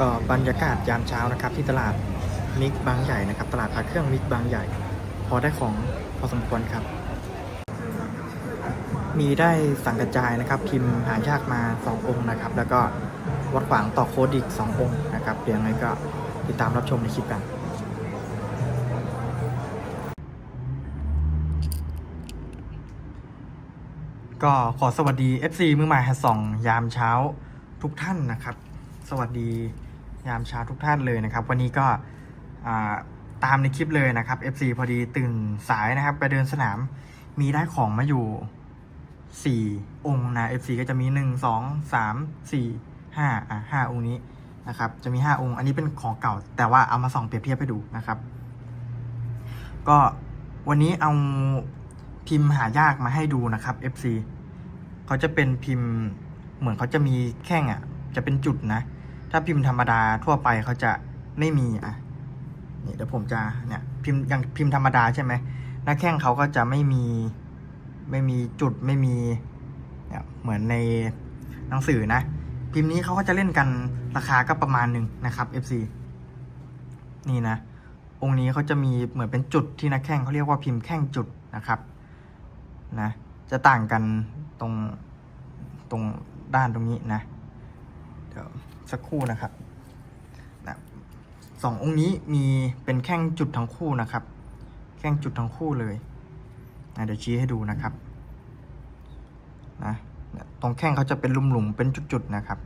ก็บรรยากาศยามเช้านะครับ ที่ตลาดมิกบางใหญ่นะครับ ตลาดพาเครื่องมิกบางใหญ่ พอได้ของพอสมควรครับ มีได้สังกระจายนะครับ พิมพ์หายากมา 2 องค์นะครับ แล้วก็วัดขวางต่อโคดอีก 2 องค์นะครับเดี๋ยวยังไงก็ติดตามรับชมในคลิปกันก็ขอสวัสดี FC มือใหม่ฮัสองยามเช้าทุกท่านนะครับ สวัสดี ยามเช้าทุกท่านเลยนะครับ วันนี้ก็าตามในคลิปเลยนะครับ FC พอดีตื่นสายนะครับ ไปเดินสนามมีได้ของมาอยู่ 4 องค์นะ FC ก็จะมี 1 2 3 4 5อะ5องค์นี้นะครับ จะมี 5 องค์ อันนี้เป็นของเก่า แต่ว่าเอามาส่องเปรียบเทียบให้ดูนะครับ ก็วันนี้เอาพิมพ์หายากมาให้ดูนะครับ FC เขาจะเป็นพิมพ์เหมือนเขาจะมีแข้งอะ จะเป็นจุดนะ ถ้าพิมพ์ธรรมดาทั่วไปเขาจะไม่มีอะนี่เดี๋ยวผมจะเนี่ยพิมพ์อย่างพิมพ์ธรรมดาใช่ไหมหน้าแข้งเขาก็จะไม่มีไม่มีจุดไม่มีเนี่ยเหมือนในหนังสือนะ พิมพ์นี้เขาก็จะเล่นกันราคาก็ประมาณหนึ่งนะครับ FC นี่นะ องค์นี้เขาจะมีเหมือนเป็นจุดที่นักแข่งเขาเรียกว่าพิมพ์แข้งจุดนะครับนะจะต่างกันตรงตรงด้านตรงนี้นะ ดี๋ยวสักครู่นะครับนะสององค์นี้มีเป็นแข้งจุดทั้งคู่นะครับ แข้งจุดทั้งคู่เลยนะเดี๋ยวชี้ให้ดูนะครับนะตรงแข้งเขาจะเป็นหลุมๆเป็นจุดๆนะครับ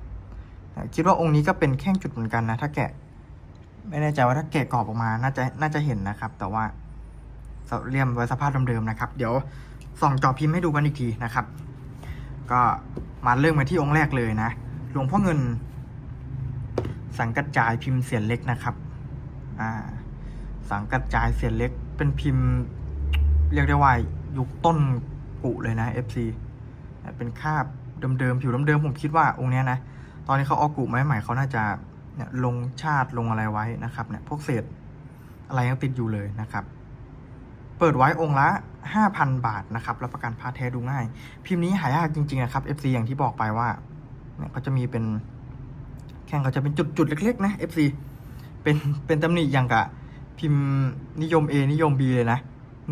นะคิดว่าองค์นี้ก็เป็นแข้งจุดเหมือนกันนะถ้าแกะ ไม่แน่ใจว่าถ้าแกะกรอบออกมาน่าจะน่าจะเห็นนะครับ แต่ว่าเรียมไว้สภาพเดิมๆนะครับ เดี๋ยวส่องจอพิมพ์ให้ดูกันอีกทีนะครับ ก็มาเริ่มมาที่องค์แรกเลยนะ หลวงพ่อเงิน สังกัดจายพิมพ์เสียนเล็กนะครับ อ่า สังกัดจายเสียนเล็ก เป็นพิมพ์ เรียกได้ว่ายุคต้นกุเลยนะ FC เป็นคาบเดิมๆผิวเดิมๆผมคิดว่าองค์เนี้ยนะ ตอนนี้เขาเอากุไม้ใหม่เขาน่าจะเนี่ยลงชาติลงอะไรไว้นะครับ เนี่ยพวกเศษอะไรยังติดอยู่เลยนะครับ เปิดไว้องค์ละ 5,000 บาทนะครับรับประกันพาแท้ดูง่าย พิมพ์นี้หายากจริงๆนะครับ FC อย่างที่บอกไปว่า เนี่ยเขาจะมีเป็นแข่งเขาจะเป็นจุดๆเล็ก ๆ นะ FC เป็นเป็นตำหนิอย่างกับพิมพ์นิยม A นิยม B เลยนะ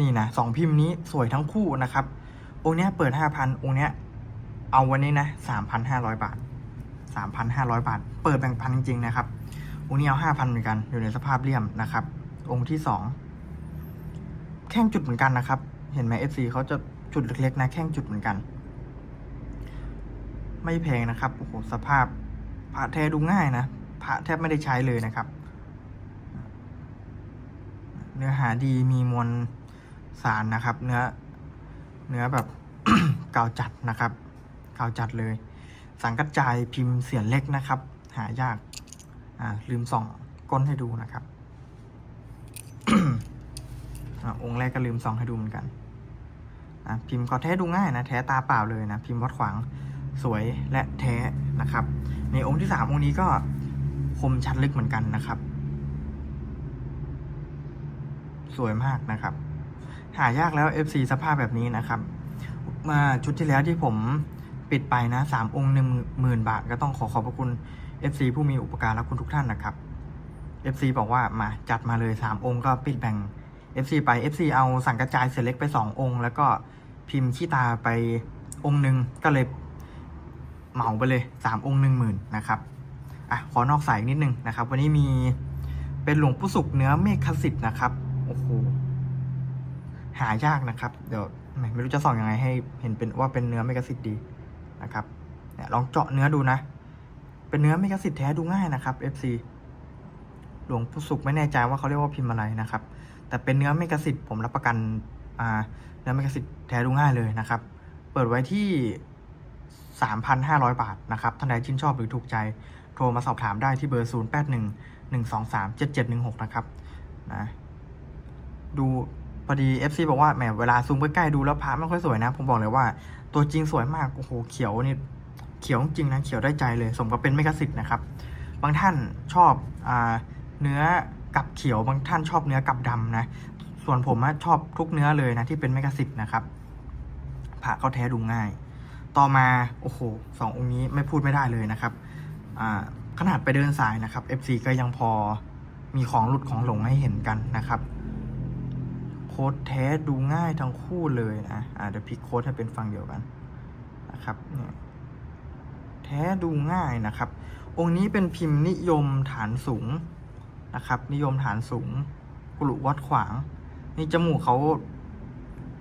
นี่นะสองพิมพ์นี้สวยทั้งคู่นะครับ องค์เนี้ยเปิด5,000องค์เนี้ยเอาวันนี้นะ3,500บาท3,500บาท เปิดแบ่งพันจริงๆนะครับ องค์นี้เอา5,000เหมือนกัน อยู่ในสภาพเลี่ยมนะครับ องค์ที่2แข้งจุดเหมือนกันนะครับ เห็นไหม FC เขาจะจุดเล็กๆนะ แข้งจุดเหมือนกัน ไม่แพงนะครับโอ้โหสภาพพระแท้ดูง่ายนะพระแทบไม่ได้ใช้เลยนะครับ เนื้อหาดีมีมวลสารนะครับ เนื้อเนื้อแบบเก่าจัดนะครับเก่าจัดเลย สังกัดจายพิมพ์เสียนเล็กนะครับ หายากอ่าลืมส่องก้นให้ดูนะครับองค์แรกก็ลืมส่องให้ดูเหมือนกันอ่าพิมพ์ก็แท้ดูง่ายนะแท้ตาเปล่าเลยนะพิมพ์วัดขวาง สวยและแท้นะครับ ในองค์ที่สามองค์นี้ก็คมชัดลึกเหมือนกันนะครับ สวยมากนะครับ หายากแล้ว FC สภาพแบบนี้นะครับมาชุดที่แล้วที่ผมปิดไปนะสามองค์หนึ่งหมื่นบาท ก็ต้องขอขอบพระคุณ FC ผู้มีอุปการะคุณทุกท่านนะครับ FC บอกว่ามาจัดมาเลยสามองค์ก็ปิดแบ่ง FC ไป FC เอาสั่งกระจายเสร็จเล็กไปสององค์ แล้วก็พิมพ์ขี้ตาไปองค์หนึ่งก็เลย เหมาไปเลยสามองค์หนึ่งหมื่นนะครับอะขอนอกสายนิดนึงนะครับ วันนี้มีเป็นหลวงปู่สุขเนื้อเมฆสิทธิ์นะครับโอ้โหหายากนะครับ เดี๋ยวไม่รู้จะส่องยังไงให้เห็นเป็นว่าเป็นเนื้อเมกะซิตดีนะครับเนี่ยลองเจาะเนื้อดูนะ เป็นเนื้อเมกะซิตแท้ดูง่ายนะครับ FC หลวงปู่สุขไม่แน่ใจว่าเขาเรียกว่าพิมพ์อะไรนะครับ แต่เป็นเนื้อเมกะซิตผมรับประกันอ่าเนื้อเมกะซิตแท้ดูง่ายเลยนะครับ เปิดไว้ที่ 3,500 บาทนะครับท่านใดชื่นชอบหรือถูกใจ โทรมาสอบถามได้ที่เบอร์ 081 123 7716 นะครับนะดูพอดี FC บอกว่าแหมเวลาซูมใกล้ๆดูแล้วพาไม่ค่อยสวยนะ ผมบอกเลยว่า ตัวจริงสวยมากโอ้โหเขียวนี่เขียวจริงนะเขียวได้ใจเลยสมกับเป็นเมกะสิทธ์นะครับ บางท่านชอบอเนื้อกับเขียวบางท่านชอบเนื้อกับดำนะ ส่วนผมอะชอบทุกเนื้อเลยนะที่เป็นเมกะสิทธ์นะครับผ่าเข้าแท้ดูง่าย ต่อมาโอ้โหสององค์นี้ไม่พูดไม่ได้เลยนะครับขนาดไปเดินสายนะครับ FC ก็ยังพอมีของหลุดของหลงให้เห็นกันนะครับโค้ดแท้ดูง่ายทั้งคู่เลยนะอ่าเดี๋ยวพลิกโค้ดให้เป็นฝั่งเดียวกันนะครับเนี่ยแท้ดูง่ายนะครับ องค์นี้เป็นพิมพ์นิยมฐานสูงนะครับ นิยมฐานสูงกลุวัดขวาง นี่จมูกเขา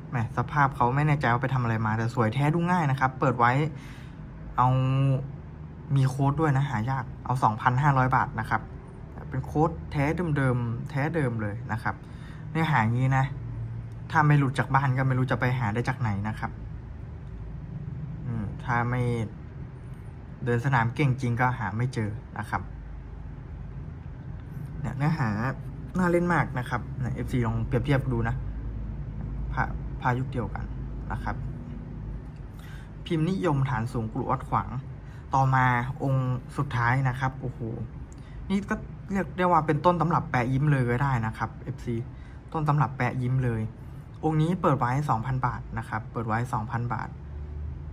แหมสภาพเขาไม่แน่ใจว่าไปทำอะไรมาแต่สวยแท้ดูง่ายนะครับ เปิดไว้เอามีโค้ดด้วยนะหายากเอา 2,500 บาทนะครับ เป็นโค้ดแท้เดิมๆแท้เดิมเลยนะครับ เนื้อห่างี้นะ ถ้าไม่หลุดจากบ้านก็ไม่รู้จะไปหาได้จากไหนนะครับถ้าไม่เดินสนามเก่งจริงก็หาไม่เจอนะครับเนี่ยเนื้อหาน่าเล่นมากนะครับเนี่ย FC ลองเปรียบเทียบดูนะ พายุเดียวกันนะครับ พิมพ์นิยมฐานสูงกรุวัดขวาง ต่อมาองค์สุดท้ายนะครับโอ้โหนี่ก็เรียกได้ว่าเป็นต้นตำรับแปะยิ้มเลยก็ได้นะครับ FC ต้นตำรับแปะยิ้มเลย องค์นี้เปิดไว้ 2,000 บาทนะครับ เปิดไว้ 2,000 บาท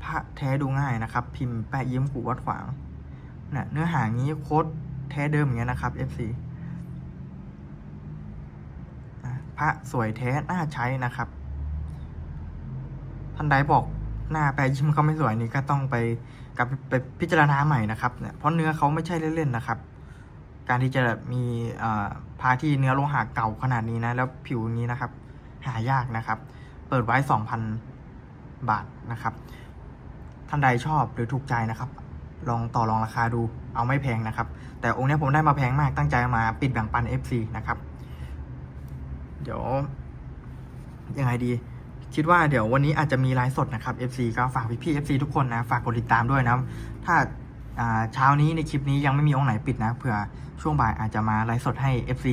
พระแท้ดูง่ายนะครับ พิมพ์แปะยิ้มกูวัดขวางเนี่ยเนื้อหางี้โค้ดแท้เดิมอย่างเงี้ยนะครับ FC พระสวยแท้น่าใช้นะครับ ท่านใดบอกหน้าแปะยิ้มเขาไม่สวยนี่ก็ต้องไปกลับไปพิจารณาใหม่นะครับเนี่ยเพราะเนื้อเขาไม่ใช่เล่นๆนะครับ การที่จะมีพาที่เนื้อโลหะเก่าขนาดนี้นะ แล้วผิวนี้นะครับ หายากนะครับ เปิดไว้2,000 บาทนะครับ ท่านใดชอบหรือถูกใจนะครับ ลองต่อรองราคาดูเอาไม่แพงนะครับ แต่องค์นี้ผมได้มาแพงมากตั้งใจมาปิดแบ่งปัน FC นะครับ เดี๋ยวยังไงดี คิดว่าเดี๋ยววันนี้อาจจะมีไลฟ์สดนะครับ FC ก็ฝากพี่ๆ FC ทุกคนนะ ฝากกดติดตามด้วยนะ ถ้าเช้านี้ในคลิปนี้ยังไม่มีองค์ไหนปิดนะเผื่อช่วงบ่ายอาจจะมาไลฟ์สดให้ FC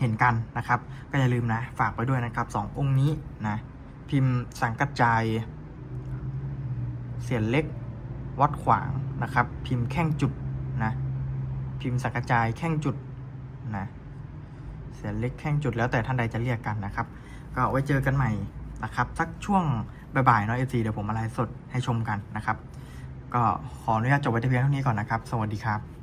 เห็นกันนะครับ ก็อย่าลืมนะ ฝากไปด้วยนะครับสององค์นี้นะ พิมพ์สังกัดจายเสียนเล็กวัดขวางนะครับ พิมพ์แข้งจุดนะพิมพ์สังกัดจายแข้งจุดนะเสียนเล็กแข้งจุดแล้วแต่ท่านใดจะเรียกกันนะครับ ก็ไว้เจอกันใหม่ นะครับ สักช่วงบ่ายๆเนาะเอฟซีเดี๋ยวผมมาไลฟ์สดให้ชมกันนะครับ ก็ขออนุญาตจบไว้แต่เพียงเท่านี้ก่อนนะครับ สวัสดีครับ